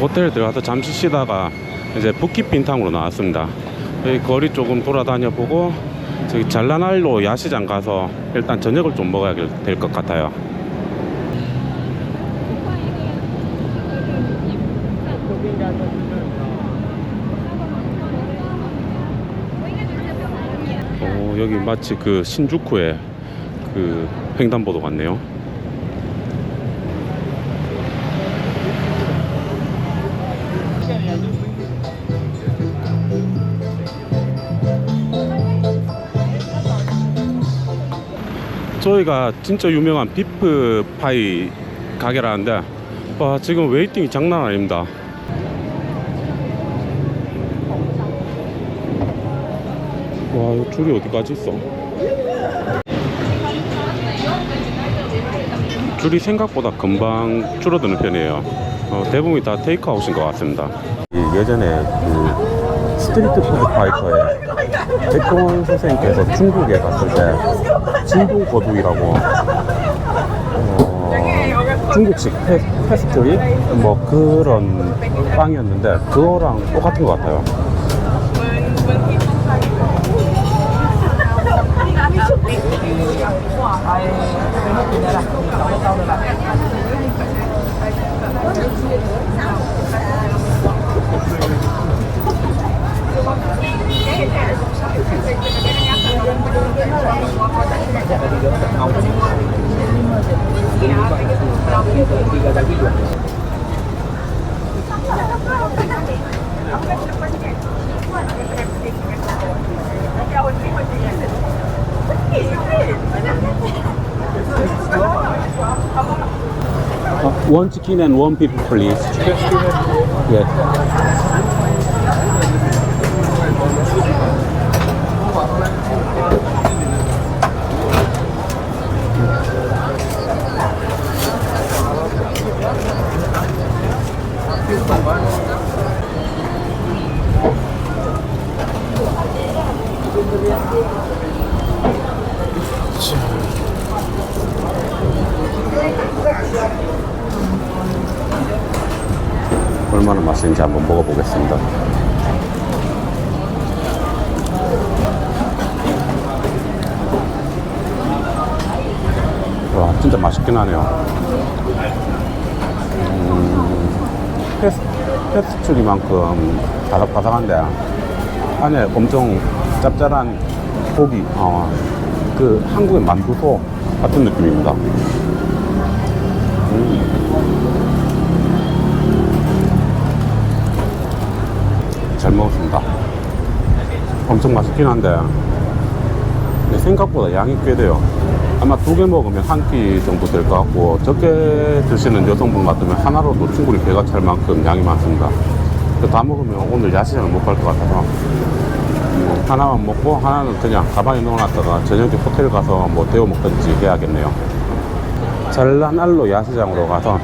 호텔 들어가서 잠시 쉬다가 이제 부키핀탕으로 나왔습니다. 여기 거리 조금 돌아다녀 보고 저기 잘라날로 야시장 가서 일단 저녁을 좀 먹어야 될 것 같아요. 어, 여기 마치 그 신주쿠의 그 횡단보도 같네요. 저희가 진짜 유명한 비프 파이 가게라는데 와 지금 웨이팅이 장난 아닙니다. 와, 이 줄이 어디까지 있어? 줄이 생각보다 금방 줄어드는 편이에요. 어, 대부분이 다 테이크아웃인 것 같습니다. 예전에 그 스트리트 푸드 파이터에 백종원 선생님께서 중국에 갔을 때 진도 거두이라고 어, 중국식 페, 페스트리 뭐 그런 빵이었는데 그거랑 똑같은 것 같아요. Uh, one chicken and one beef, please. Yes. 얼마나 맛있는지 한번 먹어보겠습니다. 와, 진짜 맛있긴 하네요. 음, 페스, 페스츄리만큼 바삭바삭한데, 안에 엄청 짭짤한 고기, 어, 그 한국의 만두소 같은 느낌입니다. 잘 먹었습니다. 엄청 맛있긴 한데 생각보다 양이 꽤 돼요. 아마 두 개 먹으면 한 끼 정도 될 것 같고 적게 드시는 여성분 같으면 하나로도 충분히 배가 찰 만큼 양이 많습니다. 그다 먹으면 오늘 야시장을 못 갈 것 같아서 음, 하나만 먹고 하나는 그냥 가방에 넣어놨다가 저녁에 호텔 가서 뭐 데워 먹든지 해야겠네요. 잘란알로 야시장으로 가서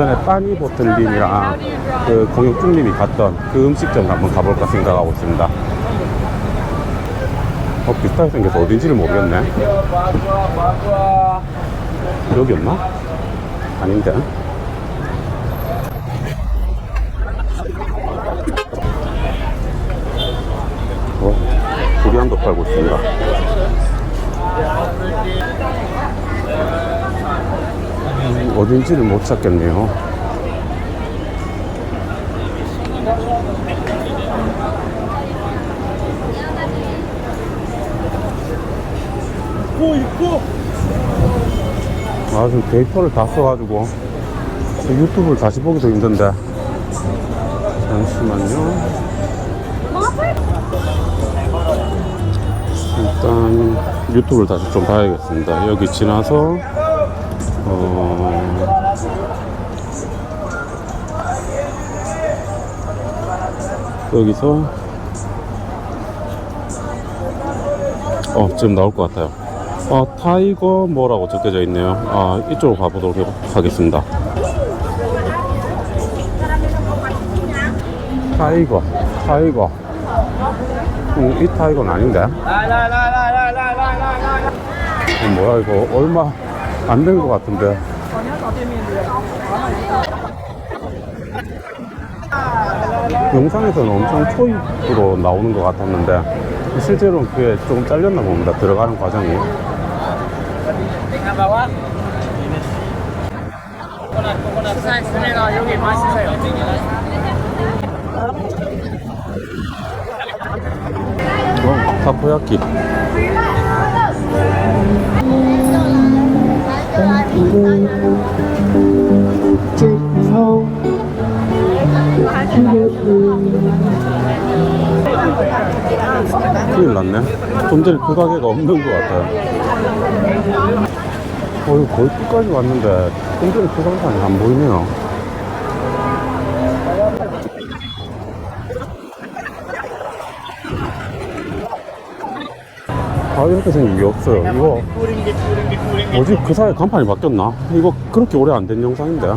전에 빠니보틀님이랑 그 공혁중님이 갔던 그 음식점 한번 가볼까 생각하고 있습니다. 어, 비슷하게 생겨서 어딘지를 모르겠네. 여기였나? 아닌데. 어, 두리안도 팔고 있습니다. 음, 어딘지를 못 찾겠네요. 아, 지금 데이터를 다 써가지고 유튜브를 다시 보기도 힘든데. 잠시만요. 일단 유튜브를 다시 좀 봐야겠습니다. 여기 지나서 어... 여기서. 어 지금 나올 것 같아요. 어, 타이거 뭐라고 적혀져 있네요. 아 이쪽으로 가보도록 하겠습니다. 타이거 타이거. 음, 이 타이거는 아닌데 어, 뭐야 이거 얼마 안 된 것 같은데. 영상에서는 엄청 초입으로 나오는 것 같았는데 실제로는 그게 조금 잘렸나 봅니다. 들어가는 과정이. 스네가 여기 맛있어요. 어, 타코야키. 큰일 났네. 좀 전에 그 가게가 없는 것 같아요. 어, 이거 거의 끝까지 왔는데, 좀 전에 그 가게가 안 보이네요. 아, 이렇게 생긴 게 없어요. 이거, 뭐지? 그 사이에 간판이 바뀌었나? 이거 그렇게 오래 안 된 영상인데.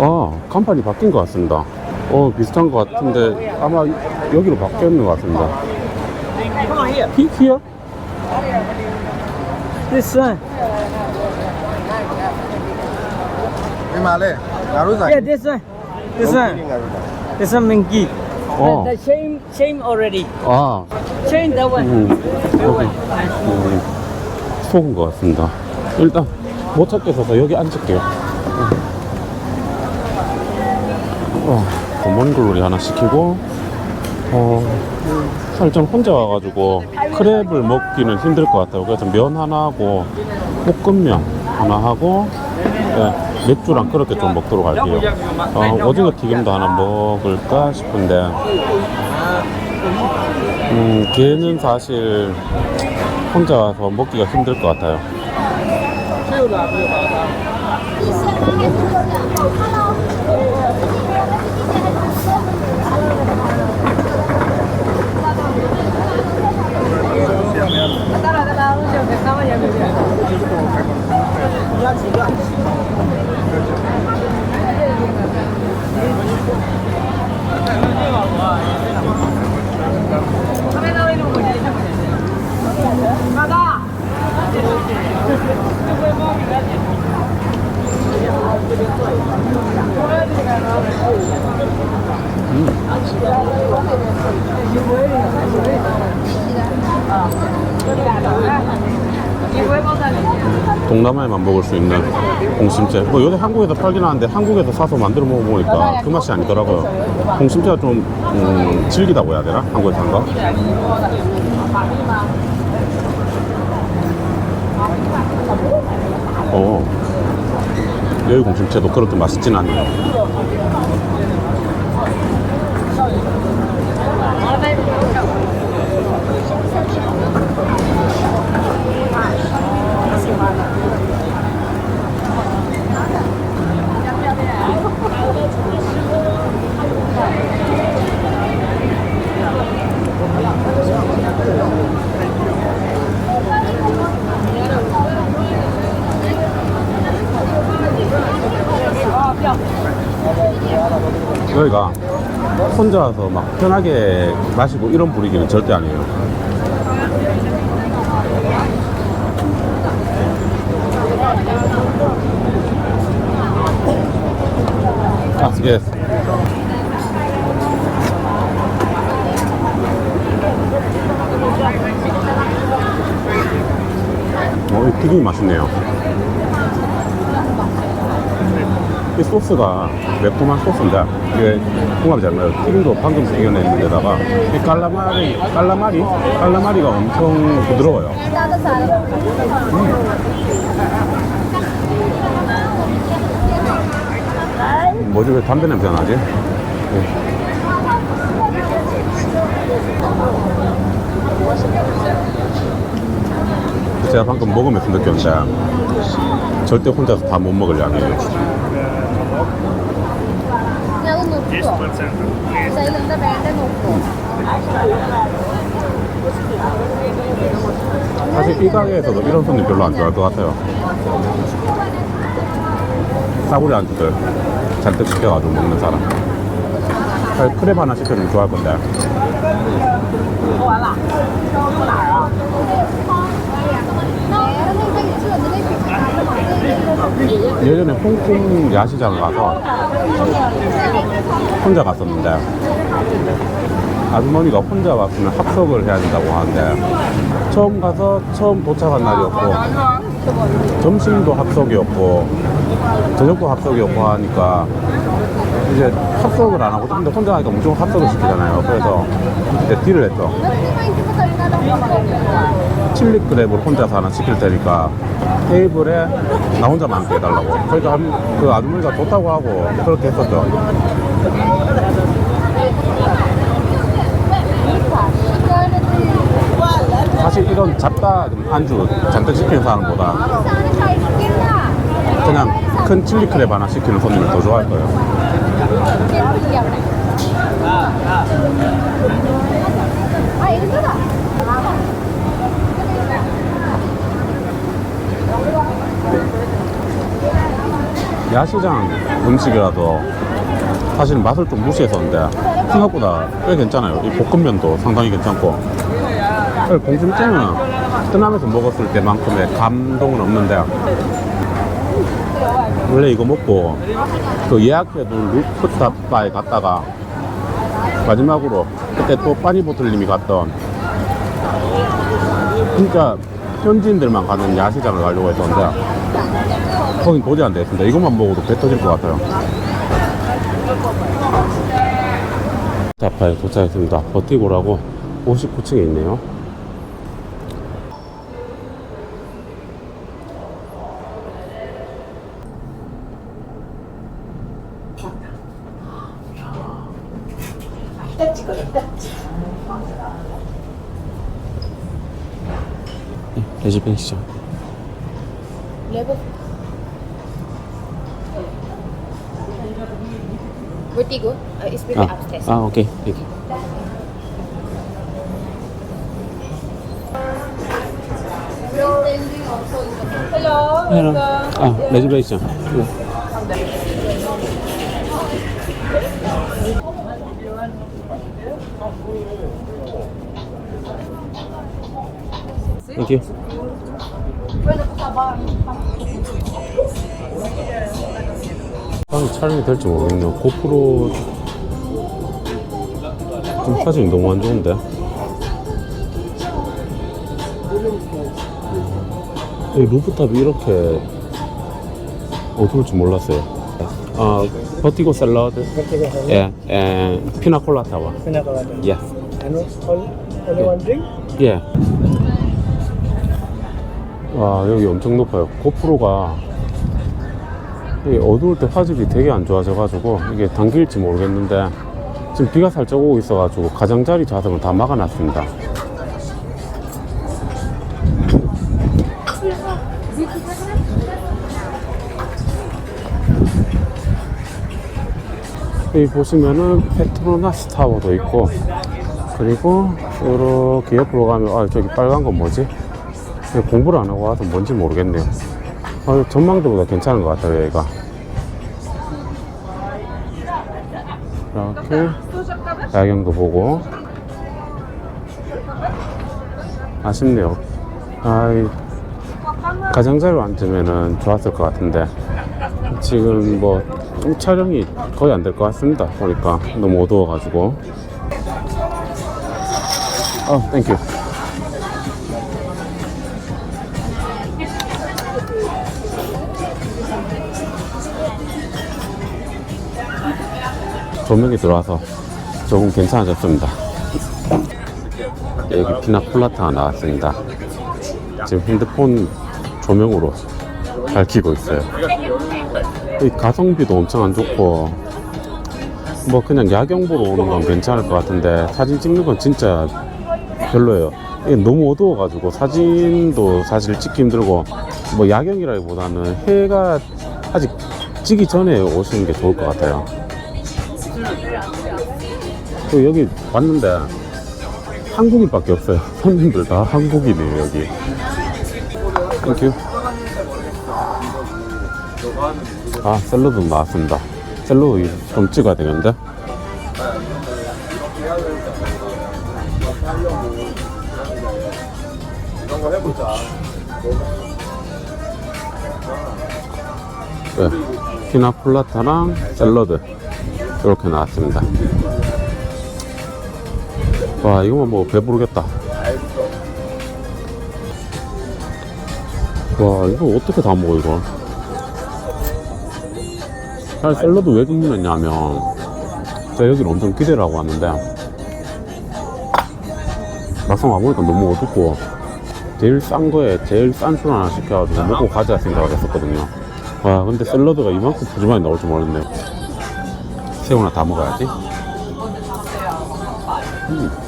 아, 간판이 바뀐 것 같습니다. 어, 비슷한 것 같은데, 아마 여기로 바뀌었는 것 같습니다. 히, 히어? This lên, ngà rút Yeah, this one. This one. This one minky. 어, The same, same already. 아, Change that one. 음, 여기, 음, 속은 것 같습니다. 일단, 못 찾겠어서 여기 앉을게요. 어, 고문 글로리 하나 시키고, 어, 사실 좀 혼자 와가지고 크랩을 먹기는 힘들 것 같아요. 그래서 면 하나 하고, 볶음면 하나 하고, 네, 맥주랑 그렇게 좀 먹도록 할게요. 어, 오징어 튀김도 하나 먹을까 싶은데, 음, 걔는 사실 혼자 와서 먹기가 힘들 것 같아요. 동남아에만 먹을 수 있는 공심채. 뭐 요새 한국에서 팔긴 하는데 한국에서 사서 만들어 먹어보니까 그 맛이 아니더라고요. 공심채가 좀 음, 질기다고 해야 되나? 한국에서 한 거? 어. 여기 공심채도 그렇게 맛있진 않네요. 여기가 와서 막 편하게 마시고 이런 분위기는 절대 아니에요. 아, 예. 어, 이 튀김이 맛있네요. 이 소스가 매콤한 소스인데 이게 궁합이 잘 맞아요. 튀김도 방금 튀겨낸 데다가 이 깔라마리, 깔라마리? 깔라마리가 엄청 부드러워요. 음. 뭐지 왜 담배 냄새가 나지? 네. 제가 방금 먹으면서 느꼈는데 절대 혼자서 다 못 먹을 양이에요. 사실 이 가게에서도 이런 손님 별로 안 좋아할 것 같아요. 싸구려 안주들 잔뜩 시켜가지고 먹는 사람. 사실 크랩 하나 시켜주면 좋아할 건데. 예전에 홍콩 야시장을 가서 혼자 갔었는데 아주머니가 혼자 왔으면 합석을 해야 된다고 하는데 처음 가서 처음 도착한 날이었고 점심도 합석이었고 저녁도 합석이었고 하니까 이제 합석을 안 하고 근데 혼자 하니까 무조건 합석을 시키잖아요. 그래서 이제 딜을 했죠 칠리 크랩을 혼자서 하나 시킬 테니까 테이블에 나 혼자만 앉게 해달라고. 그러니까 한- 그 아주머니가 좋다고 하고 그렇게 했었죠. 사실 이런 잡다 안주 잔뜩 시키는 사람보다 그냥 큰 칠리 크랩 하나 시키는 손님을 더 좋아할 거예요. Ah, ini tuh 야시장 음식이라도 사실 맛을 좀 무시했었는데 생각보다 꽤 괜찮아요. 이 볶음면도 상당히 괜찮고 공심찜은 뜨남에서 먹었을 때만큼의 감동은 없는데 원래 이거 먹고 그 예약해둔 루프탑 바에 갔다가 마지막으로 그때 또 빠니보틀님이 갔던 진짜 현지인들만 가는 야시장을 가려고 했었는데 거긴 도저히 안 되겠습니다. 이것만 먹어도 배 터질 것 같아요. 자파에 도착했습니다. 버티고라고 59층에 있네요. 레지뱅 시장. Vertigo uh, is really upstairs. 아, 오케이. 여기. Hello. Hello. 아, 레지베이션. Thank you. 아, 촬영이 될지 모르겠네요. 고프로 지금 사진이 너무 안 좋은데. 이 루프탑이 이렇게 어두울 줄 몰랐어요. 아, 버티고 샐러드. 예, 예, 피나콜라 타와. Pina colada. 예, And all, only one drink? 예. 와, 여기 엄청 높아요. 고프로가 이게 어두울 때 화질이 되게 안 좋아져가지고 이게 당길지 모르겠는데 지금 비가 살짝 오고 있어가지고 가장자리 좌석을 다 막아놨습니다. 여기 보시면은 페트로나스 타워도 있고 그리고 이렇게 옆으로 가면 아 저기 빨간 건 뭐지? 공부를 안 하고 와서 뭔지 모르겠네요. 아, 전망대보다 괜찮은 것 같아요 여기가. 이렇게 야경도 보고 아쉽네요. 아이 가장자리로 앉으면은 좋았을 것 같은데 지금 뭐 촬영이 거의 안 될 것 같습니다. 보니까 너무 어두워가지고. 어, 땡큐. 조명이 들어와서 조금 괜찮아졌습니다. 여기 피나콜라타가 나왔습니다. 지금 핸드폰 조명으로 밝히고 있어요. 이 가성비도 엄청 안 좋고 뭐 그냥 야경 보러 오는 건 괜찮을 것 같은데 사진 찍는 건 진짜 별로예요. 이게 너무 어두워가지고 사진도 사실 찍기 힘들고 뭐 야경이라기보다는 해가 아직 지기 전에 오시는 게 좋을 것 같아요. 또 여기 왔는데 한국인밖에 없어요. 손님들 다 한국인이에요 여기. 땡큐. 아 샐러드 나왔습니다. 샐러드 좀 찍어야 해보자. 네, 피나콜라타랑 샐러드 이렇게 나왔습니다. 와 이거만 뭐 배부르겠다. 와 이거 어떻게 다 먹어 이거? 사실 샐러드 왜 주문했냐면 제가 여기를 엄청 기대를 하고 왔는데 막상 와보니까 너무 어둡고 제일 싼 거에 제일 싼 술 하나 시켜가지고 먹고 가자 생각을 했었거든요 와 근데 샐러드가 이만큼 푸짐하게 나올 줄 몰랐네 새우나 다 먹어야지 음.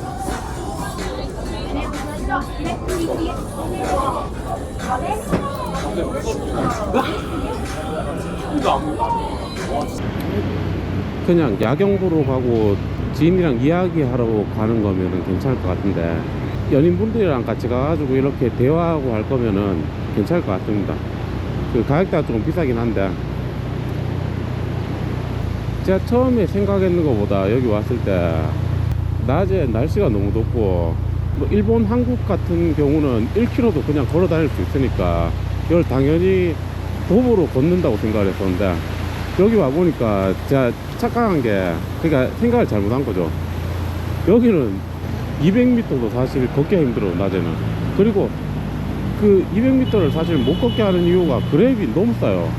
그냥 야경 보러 가고 지인이랑 이야기하러 가는 거면은 괜찮을 것 같은데 연인분들이랑 같이 가가지고 이렇게 대화하고 할 거면은 괜찮을 것 같습니다. 그 가격대가 조금 비싸긴 한데 제가 처음에 생각했는 것보다 여기 왔을 때 낮에 날씨가 너무 덥고 뭐 일본, 한국 같은 경우는 1km도 그냥 걸어 다닐 수 있으니까 이걸 당연히 도보로 걷는다고 생각을 했었는데 여기 와보니까 제가 착각한 게 그러니까 생각을 잘못한 거죠. 여기는 200m도 사실 걷기가 힘들어 낮에는. 그리고 그 200m를 사실 못 걷게 하는 이유가 그랩이 너무 싸요.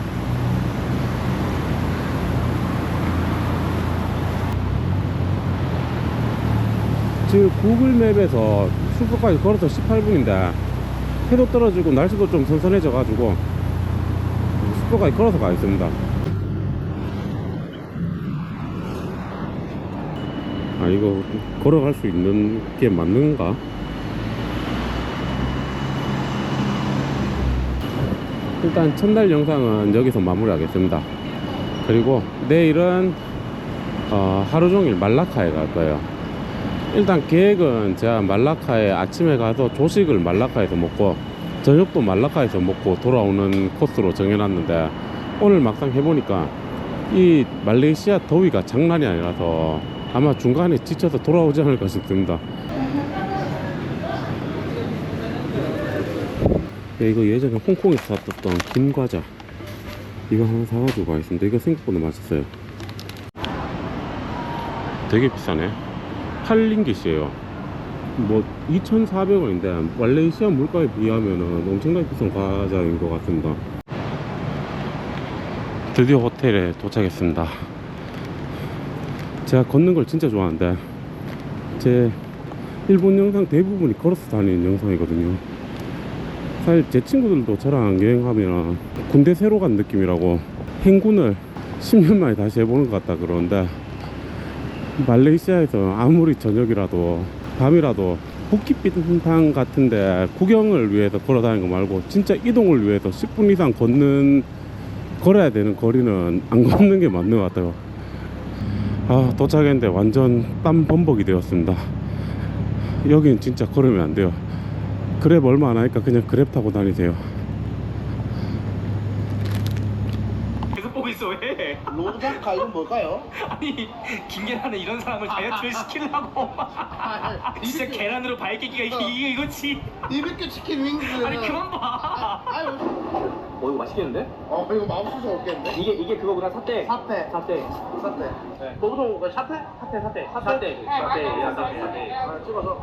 지금 구글맵에서 슈퍼까지 걸어서 18분인데 해도 떨어지고 날씨도 좀 선선해져 가지고 슈퍼까지 걸어서 가 있습니다. 아 이거 걸어갈 수 있는 게 맞는가? 일단 첫날 영상은 여기서 마무리하겠습니다. 그리고 내일은 어, 하루 종일 말라카에 갈 거예요 일단 계획은 제가 말라카에 아침에 가서 조식을 말라카에서 먹고 저녁도 말라카에서 먹고 돌아오는 코스로 정해놨는데 오늘 막상 해보니까 이 말레이시아 더위가 장난이 아니라서 아마 중간에 지쳐서 돌아오지 않을까 싶습니다. 네, 이거 예전에 홍콩에서 샀던 김 과자 이거 하나 사가지고 가겠습니다. 이거 생각보다 맛있어요. 되게 비싸네. 8링깃이에요. 뭐 2,400원인데 말레이시아 물가에 비하면 엄청나게 비싼 과자인 것 같습니다. 드디어 호텔에 도착했습니다. 제가 걷는 걸 진짜 좋아하는데 제 일본 영상 대부분이 걸어서 다니는 영상이거든요. 사실 제 친구들도 저랑 여행하면 군대 새로 간 느낌이라고 행군을 10년 만에 다시 해보는 것 같다 그러는데 말레이시아에서 아무리 저녁이라도 밤이라도 복귀빈탕 같은데 구경을 위해서 걸어 다니는 거 말고 진짜 이동을 위해서 10분 이상 걷는 걸어야 되는 거리는 안 걷는 게 맞는 것 같아요. 아 도착했는데 완전 땀 범벅이 되었습니다. 여긴 진짜 걸으면 안 돼요. 그랩 얼마 안 하니까 그냥 그랩 타고 다니세요. 계속 보고 있어 왜? 로드장가 이건 뭘까요? 아니 김계란은 이런 사람을 다이어트를 시키려고. 진짜 계란으로 발깨기가 이게 이게 이거지. 이렇게 치킨 윙스. 아니 그만 봐. 아유. 어, 이거 맛있겠는데? 어 이거 마법수서 없겠는데? 이게 이게 그거구나 사태. 사태. 사태. 사태. 네. 보통 그 사태? 사태 사태. 사태. 사태? 사태. 야 사태. 사태. 아 찍어서